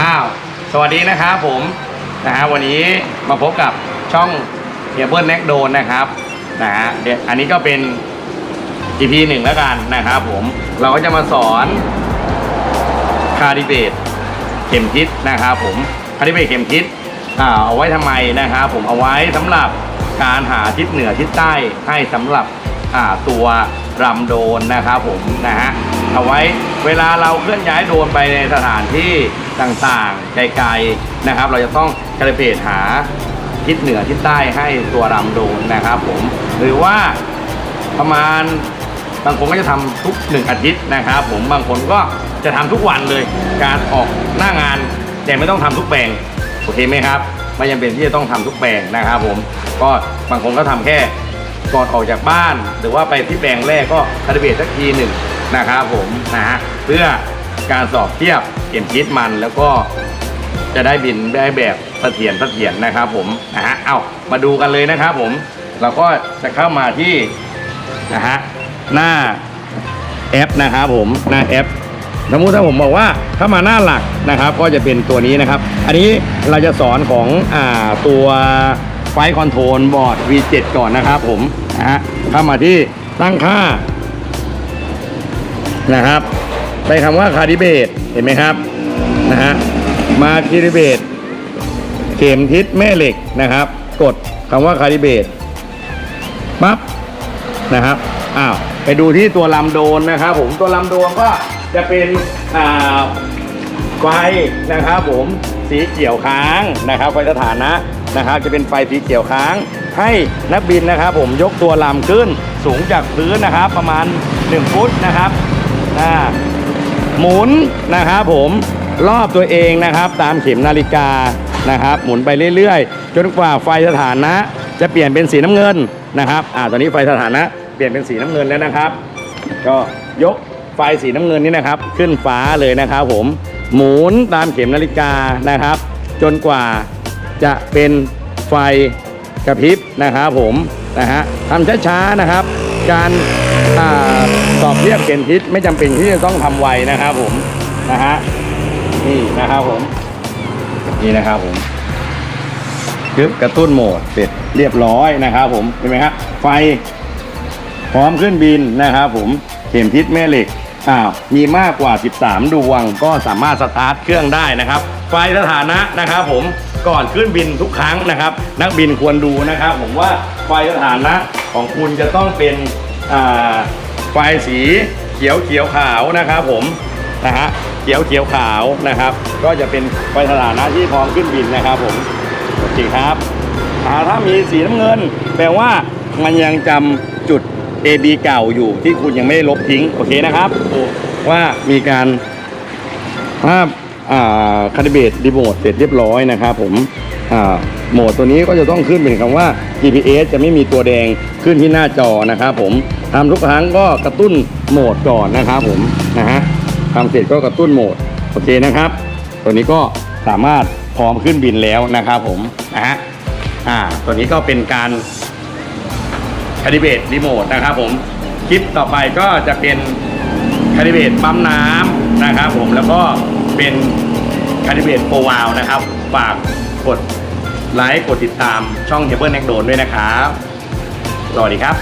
อ้าว สวัสดีนะครับผมนะฮะวันนี้มาพบกับช่องเฮียเบิร์นแน็กโดนนะครับนะฮะเดี๋ยวอันนี้ก็เป็น EP หนึ่งแล้วกันนะครับผมเราก็จะมาสอนคาริเบตเข็มทิศนะครับผมคาริเบตเข็มทิศอ่าเอาไว้ทำไมนะครับผมเอาไว้สำหรับการหาทิศเหนือทิศใต้ให้สำหรับอ่าตัวรำโดนนะครับผมนะฮะ เอาไว้เวลาเราเคลื่อนย้ายโดรนไปในสถานที่ต่างๆ ไกลๆนะครับ เราจะต้องคาลิเบตหาทิศเหนือทิศใต้ให้ตัวรำโดนนะครับ ผม หรือว่าประมาณบางคนก็จะทำทุกหนึ่งอาทิตย์นะครับ ผมบางคนก็จะทำทุกวันเลย การออกหน้างานแต่ไม่ต้องทำทุกแปลงโอเคไหมครับไม่จำเป็นที่จะต้องทำทุกแปลงนะครับ ผมก็บางคนก็ทำแค่ก่อนออกจากบ้าน หรือว่าไปที่แปลงแรกก็คาลิเบตสักทีหนึ่ง นะครับผมนะฮะเพื่อการสอบเทียบเข็มทิศมันแล้วก็จะได้บินได้แบบเสถียรเสถียรนะครับผมนะฮะเอามาดูกันเลยนะครับผม เราก็จะเข้ามาที่นะฮะหน้าแอปนะครับผมหน้าแอปสมมติถ้าผมบอกว่าเข้ามาหน้าหลักนะครับ ก็จะเป็นตัวนี้นะครับ อันนี้เราจะสอนของอ่าตัวไฟคอนโทรลบอร์ด V7 ก่อนนะครับผมนะฮะเข้ามาที่ตั้งค่า นะครับ ไปคำว่าคาริเบตเห็นไหมครับนะฮะมาคาริเบตเข็มทิศแม่เหล็กนะครับ กดคำว่าคาริเบตปั๊บนะครับอ้าวไปดูที่ตัวลำโดนนะครับผมตัวลำโดนก็จะเป็นอ่าไฟนะครับผมสีเขียวค้างนะครับไฟสถานะนะครับ จะเป็นไฟสีเขียวค้าง ให้นักบินนะครับ ผมยกตัวลำขึ้นสูงจากพื้นนะครับ ประมาณ 1 ฟุตนะครับ อ่าหมุนนะครับผมรอบตัวเองนะครับ ตามเข็มนาฬิกานะครับ หมุนไปเรื่อยๆ จนกว่าไฟสถานะ จะเปลี่ยนเป็นสีน้ำเงินนะครับอ่าตอนนี้ไฟสถานะ เปลี่ยนเป็นสีน้ำเงินแล้วนะครับ ก็ยกไฟสีน้ำเงินนี้นะครับ ขึ้นฟ้าเลยนะครับผมหมุนตามเข็มนาฬิกานะครับ จนกว่าจะเป็นไฟกระพริบนะครับผมนะฮะทำช้าๆนะครับ การอ่า สอบเทียบเข็มทิศไม่จำเป็นที่จะต้องทำไวนะครับผมนะฮะนี่นะครับผมนี่นะครับผมปึ๊บกระตุ้นโหมดเสร็จเรียบร้อยนะครับผมเห็นไหมครับไฟพร้อมขึ้นบินนะครับผมเข็มทิศแม่เหล็กอ้าวมีมากกว่า 13 ดวงก็สามารถสตาร์ทเครื่องได้นะครับ ไฟสถานะนะครับผมก่อนขึ้นบินทุกครั้งนะครับ นักบินควรดูนะครับ ผมว่าไฟสถานะของคุณจะต้องเป็นอ่า ไฟสีเขียวเขียวขาวนะครับผมนะฮะเขียวเขียวขาวนะครับ ก็จะเป็นไฟสถานะที่พร้อมขึ้นบินนะครับผมโอเคครับถ้ามีสีน้ำเงิน แปลว่ามันยังจำจุด AB เก่าอยู่ที่คุณยังไม่ได้ลบทิ้งโอเคนะครับ ว่ามีการภาพอ่าคาลิเบตรีโมทเสร็จเรียบร้อยนะครับผมโหมดตัวนี้ก็จะต้องขึ้นเป็นคำว่า GPS จะไม่มีตัวแดงขึ้นที่หน้าจอนะครับผม ทำทุกครั้งก็กระตุ้นโหมดก่อนนะครับผมนะฮะทำเสร็จก็กระตุ้นโหมดโอเคนะครับ ตัวนี้ก็สามารถพร้อมขึ้นบินแล้วนะครับผมนะฮะอ่าตัวนี้ก็เป็นการคาลิเบตรีโมทนะครับผมคลิปต่อไปก็จะเป็นคาลิเบตปั๊มน้ำนะครับผมแล้วก็เป็นคาลิเบตโปรวาลนะครับฝากกดไลค์กดติดตามช่องเฮเบิลแนกโดนด้วยนะครับ สวัสดีครับ